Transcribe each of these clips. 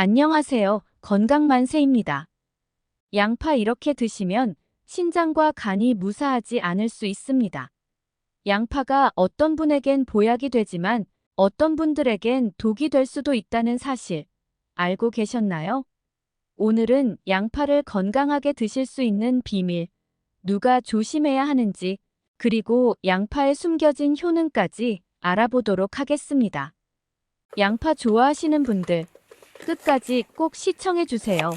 안녕하세요. 건강만세입니다. 양파 이렇게 드시면 신장과 간이 무사하지 않을 수 있습니다. 양파가 어떤 분에겐 보약이 되지만 어떤 분들에겐 독이 될 수도 있다는 사실 알고 계셨나요? 오늘은 양파를 건강하게 드실 수 있는 비밀, 누가 조심해야 하는지, 그리고 양파에 숨겨진 효능까지 알아보도록 하겠습니다. 양파 좋아하시는 분들, 끝까지 꼭 시청해 주세요.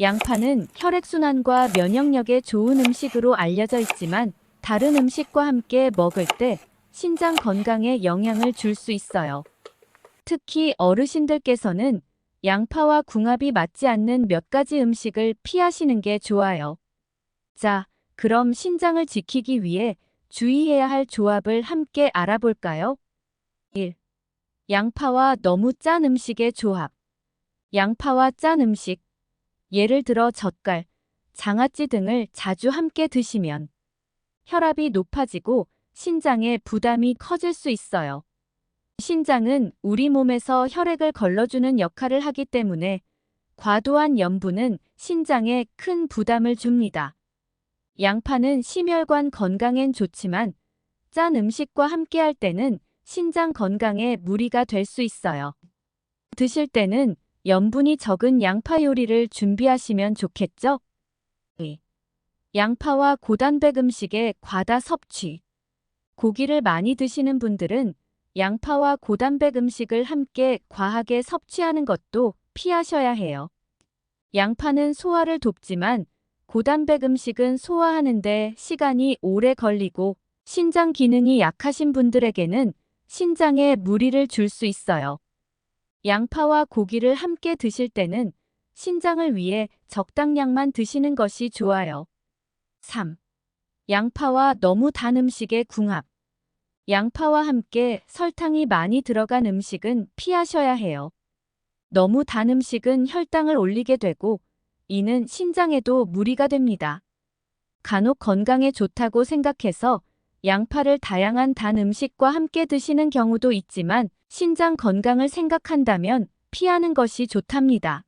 양파는 혈액순환과 면역력에 좋은 음식으로 알려져 있지만 다른 음식과 함께 먹을 때 신장 건강에 영향을 줄 수 있어요. 특히 어르신들께서는 양파와 궁합이 맞지 않는 몇 가지 음식을 피하시는 게 좋아요. 자, 그럼 신장을 지키기 위해 주의해야 할 조합을 함께 알아볼까요? 1. 양파와 너무 짠 음식의 조합. 양파와 짠 음식, 예를 들어 젓갈, 장아찌 등을 자주 함께 드시면 혈압이 높아지고 신장에 부담이 커질 수 있어요. 신장은 우리 몸에서 혈액을 걸러주는 역할을 하기 때문에 과도한 염분은 신장에 큰 부담을 줍니다. 양파는 심혈관 건강엔 좋지만 짠 음식과 함께 할 때는 신장 건강에 무리가 될 수 있어요. 드실 때는 염분이 적은 양파 요리를 준비하시면 좋겠죠? 2. 양파와 고단백 음식의 과다 섭취. 고기를 많이 드시는 분들은 양파와 고단백 음식을 함께 과하게 섭취하는 것도 피하셔야 해요. 양파는 소화를 돕지만 고단백 음식은 소화하는데 시간이 오래 걸리고 신장 기능이 약하신 분들에게는 신장에 무리를 줄 수 있어요. 양파와 고기를 함께 드실 때는 신장을 위해 적당량만 드시는 것이 좋아요. 3. 양파와 너무 단 음식의 궁합. 양파와 함께 설탕이 많이 들어간 음식은 피하셔야 해요. 너무 단 음식은 혈당을 올리게 되고 이는 신장에도 무리가 됩니다. 간혹 건강에 좋다고 생각해서 양파를 다양한 단 음식과 함께 드시는 경우도 있지만 신장 건강을 생각한다면 피하는 것이 좋답니다.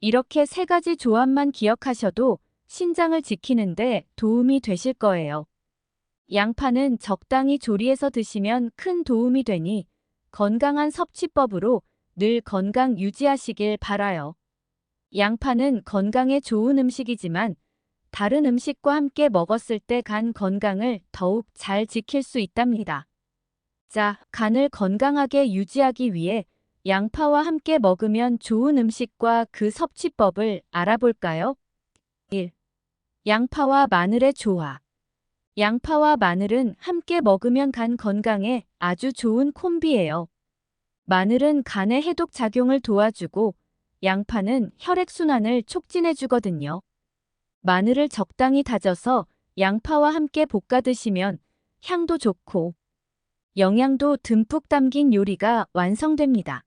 이렇게 세 가지 조합만 기억하셔도 신장을 지키는데 도움이 되실 거예요. 양파는 적당히 조리해서 드시면 큰 도움이 되니 건강한 섭취법으로 늘 건강 유지하시길 바라요. 양파는 건강에 좋은 음식이지만 다른 음식과 함께 먹었을 때 간 건강을 더욱 잘 지킬 수 있답니다. 자, 간을 건강하게 유지하기 위해 양파와 함께 먹으면 좋은 음식과 그 섭취법을 알아볼까요? 1. 양파와 마늘의 조화. 양파와 마늘은 함께 먹으면 간 건강에 아주 좋은 콤비예요. 마늘은 간의 해독 작용을 도와주고 양파는 혈액순환을 촉진해 주거든요. 마늘을 적당히 다져서 양파와 함께 볶아 드시면 향도 좋고 영양도 듬뿍 담긴 요리가 완성됩니다.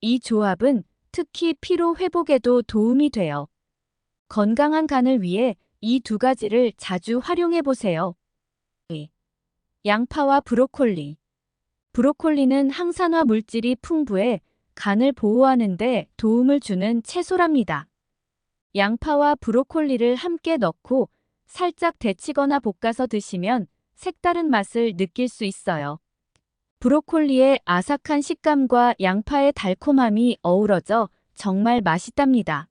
이 조합은 특히 피로 회복에도 도움이 돼요. 건강한 간을 위해 이 두 가지를 자주 활용해 보세요. 양파와 브로콜리. 브로콜리는 항산화 물질이 풍부해 간을 보호하는 데 도움을 주는 채소랍니다. 양파와 브로콜리를 함께 넣고 살짝 데치거나 볶아서 드시면 색다른 맛을 느낄 수 있어요. 브로콜리의 아삭한 식감과 양파의 달콤함이 어우러져 정말 맛있답니다.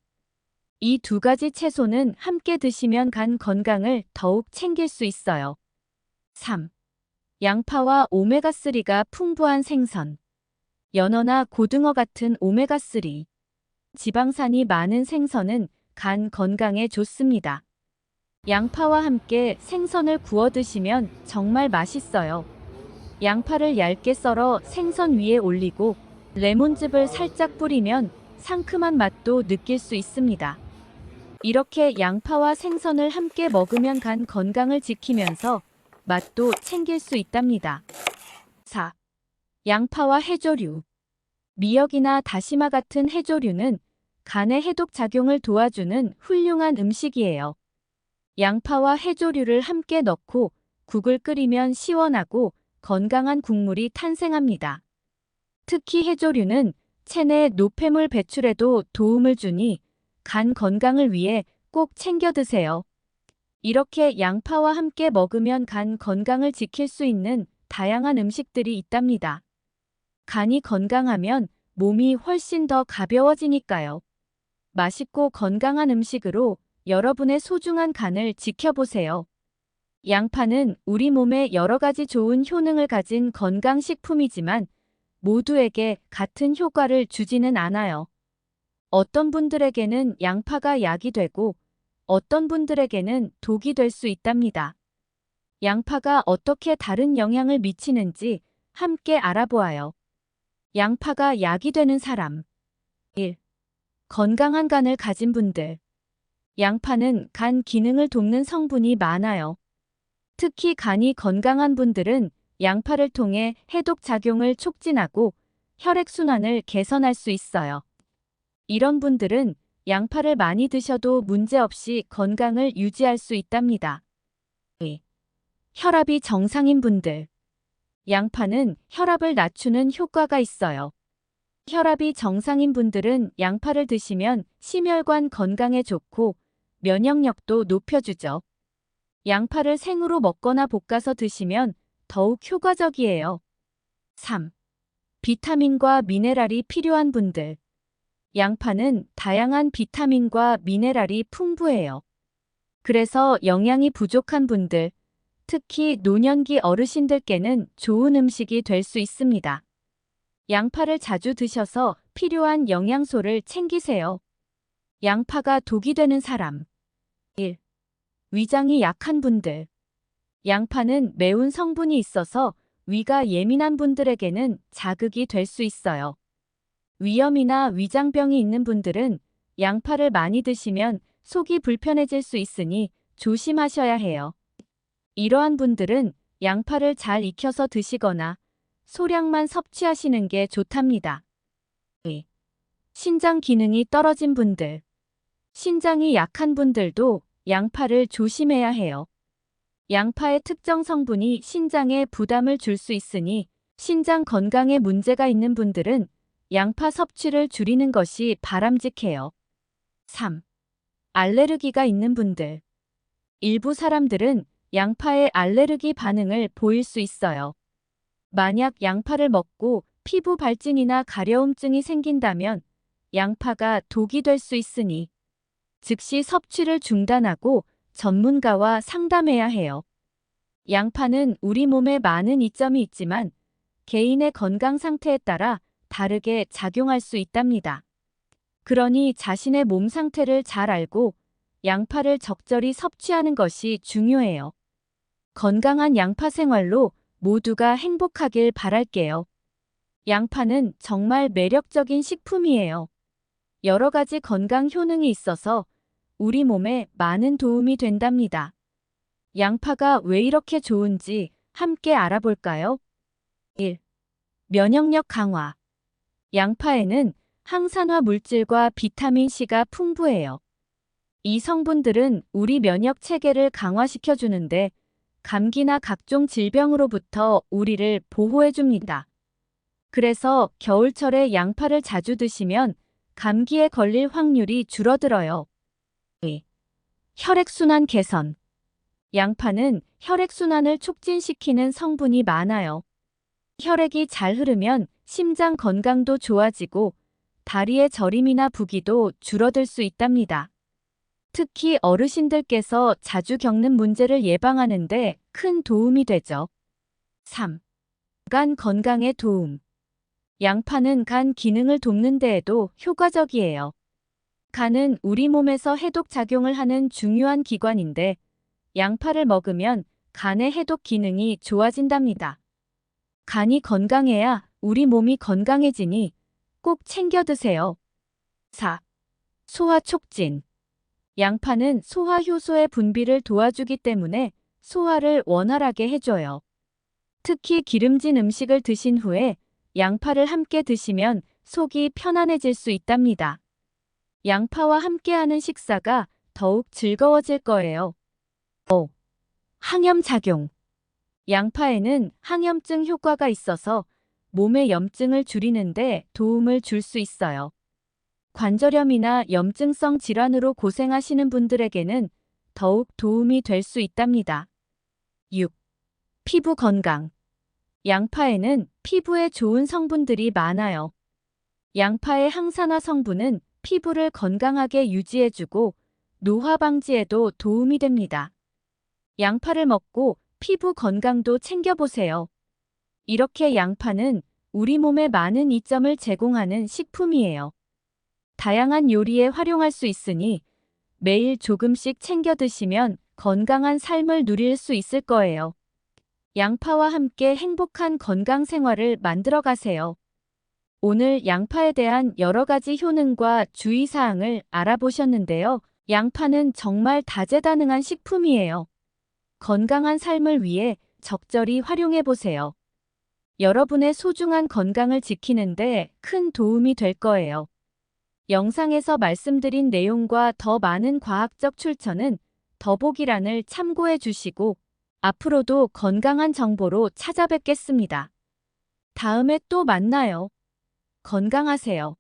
이 두 가지 채소는 함께 드시면 간 건강을 더욱 챙길 수 있어요. 3. 양파와 오메가3가 풍부한 생선. 연어나 고등어 같은 오메가3. 지방산이 많은 생선은 간 건강에 좋습니다. 양파와 함께 생선을 구워 드시면 정말 맛있어요. 양파를 얇게 썰어 생선 위에 올리고 레몬즙을 살짝 뿌리면 상큼한 맛도 느낄 수 있습니다. 이렇게 양파와 생선을 함께 먹으면 간 건강을 지키면서 맛도 챙길 수 있답니다. 4. 양파와 해조류. 미역이나 다시마 같은 해조류는 간의 해독 작용을 도와주는 훌륭한 음식이에요. 양파와 해조류를 함께 넣고 국을 끓이면 시원하고 건강한 국물이 탄생합니다. 특히 해조류는 체내 노폐물 배출에도 도움을 주니 간 건강을 위해 꼭 챙겨 드세요. 이렇게 양파와 함께 먹으면 간 건강을 지킬 수 있는 다양한 음식들이 있답니다. 간이 건강하면 몸이 훨씬 더 가벼워지니까요. 맛있고 건강한 음식으로 여러분의 소중한 간을 지켜보세요. 양파는 우리 몸에 여러 가지 좋은 효능을 가진 건강식품이지만 모두에게 같은 효과를 주지는 않아요. 어떤 분들에게는 양파가 약이 되고 어떤 분들에게는 독이 될 수 있답니다. 양파가 어떻게 다른 영향을 미치는지 함께 알아보아요. 양파가 약이 되는 사람 1. 건강한 간을 가진 분들 양파는 간 기능을 돕는 성분이 많아요. 특히 간이 건강한 분들은 양파를 통해 해독 작용을 촉진하고 혈액순환을 개선할 수 있어요. 이런 분들은 양파를 많이 드셔도 문제없이 건강을 유지할 수 있답니다. 2. 혈압이 정상인 분들. 양파는 혈압을 낮추는 효과가 있어요. 혈압이 정상인 분들은 양파를 드시면 심혈관 건강에 좋고 면역력도 높여주죠. 양파를 생으로 먹거나 볶아서 드시면 더욱 효과적이에요. 3. 비타민과 미네랄이 필요한 분들. 양파는 다양한 비타민과 미네랄이 풍부해요. 그래서 영양이 부족한 분들, 특히 노년기 어르신들께는 좋은 음식이 될 수 있습니다. 양파를 자주 드셔서 필요한 영양소를 챙기세요. 양파가 독이 되는 사람. 1. 위장이 약한 분들. 양파는 매운 성분이 있어서 위가 예민한 분들에게는 자극이 될 수 있어요. 위염이나 위장병이 있는 분들은 양파를 많이 드시면 속이 불편해질 수 있으니 조심하셔야 해요. 이러한 분들은 양파를 잘 익혀서 드시거나 소량만 섭취하시는 게 좋답니다. 2. 신장 기능이 떨어진 분들. 신장이 약한 분들도 양파를 조심해야 해요. 양파의 특정 성분이 신장에 부담을 줄 수 있으니 신장 건강에 문제가 있는 분들은 양파 섭취를 줄이는 것이 바람직해요. 3. 알레르기가 있는 분들. 일부 사람들은 양파에 알레르기 반응을 보일 수 있어요. 만약 양파를 먹고 피부 발진이나 가려움증이 생긴다면 양파가 독이 될 수 있으니 즉시 섭취를 중단하고 전문가와 상담해야 해요. 양파는 우리 몸에 많은 이점이 있지만 개인의 건강 상태에 따라 다르게 작용할 수 있답니다. 그러니 자신의 몸 상태를 잘 알고 양파를 적절히 섭취하는 것이 중요해요. 건강한 양파 생활로 모두가 행복하길 바랄게요. 양파는 정말 매력적인 식품이에요. 여러 가지 건강 효능이 있어서 우리 몸에 많은 도움이 된답니다. 양파가 왜 이렇게 좋은지 함께 알아볼까요? 1. 면역력 강화. 양파에는 항산화 물질과 비타민 C가 풍부해요. 이 성분들은 우리 면역 체계를 강화시켜 주는데 감기나 각종 질병으로부터 우리를 보호해 줍니다. 그래서 겨울철에 양파를 자주 드시면 감기에 걸릴 확률이 줄어들어요. 혈액순환 개선. 양파는 혈액순환을 촉진시키는 성분이 많아요. 혈액이 잘 흐르면 심장 건강도 좋아지고 다리의 저림이나 부기도 줄어들 수 있답니다. 특히 어르신들께서 자주 겪는 문제를 예방하는데 큰 도움이 되죠. 3. 간 건강에 도움. 양파는 간 기능을 돕는 데에도 효과적이에요. 간은 우리 몸에서 해독 작용을 하는 중요한 기관인데 양파를 먹으면 간의 해독 기능이 좋아진답니다. 간이 건강해야 우리 몸이 건강해지니 꼭 챙겨 드세요. 4. 소화 촉진. 양파는 소화 효소의 분비를 도와주기 때문에 소화를 원활하게 해줘요. 특히 기름진 음식을 드신 후에 양파를 함께 드시면 속이 편안해질 수 있답니다. 양파와 함께하는 식사가 더욱 즐거워질 거예요. 5. 항염작용. 양파에는 항염증 효과가 있어서 몸의 염증을 줄이는데 도움을 줄 수 있어요. 관절염이나 염증성 질환으로 고생하시는 분들에게는 더욱 도움이 될 수 있답니다. 6. 피부 건강. 양파에는 피부에 좋은 성분들이 많아요. 양파의 항산화 성분은 피부를 건강하게 유지해주고 노화 방지에도 도움이 됩니다. 양파를 먹고 피부 건강도 챙겨보세요. 이렇게 양파는 우리 몸에 많은 이점을 제공하는 식품이에요. 다양한 요리에 활용할 수 있으니 매일 조금씩 챙겨 드시면 건강한 삶을 누릴 수 있을 거예요. 양파와 함께 행복한 건강 생활을 만들어 가세요. 오늘 양파에 대한 여러 가지 효능과 주의사항을 알아보셨는데요. 양파는 정말 다재다능한 식품이에요. 건강한 삶을 위해 적절히 활용해 보세요. 여러분의 소중한 건강을 지키는데 큰 도움이 될 거예요. 영상에서 말씀드린 내용과 더 많은 과학적 출처는 더보기란을 참고해 주시고 앞으로도 건강한 정보로 찾아뵙겠습니다. 다음에 또 만나요. 건강하세요.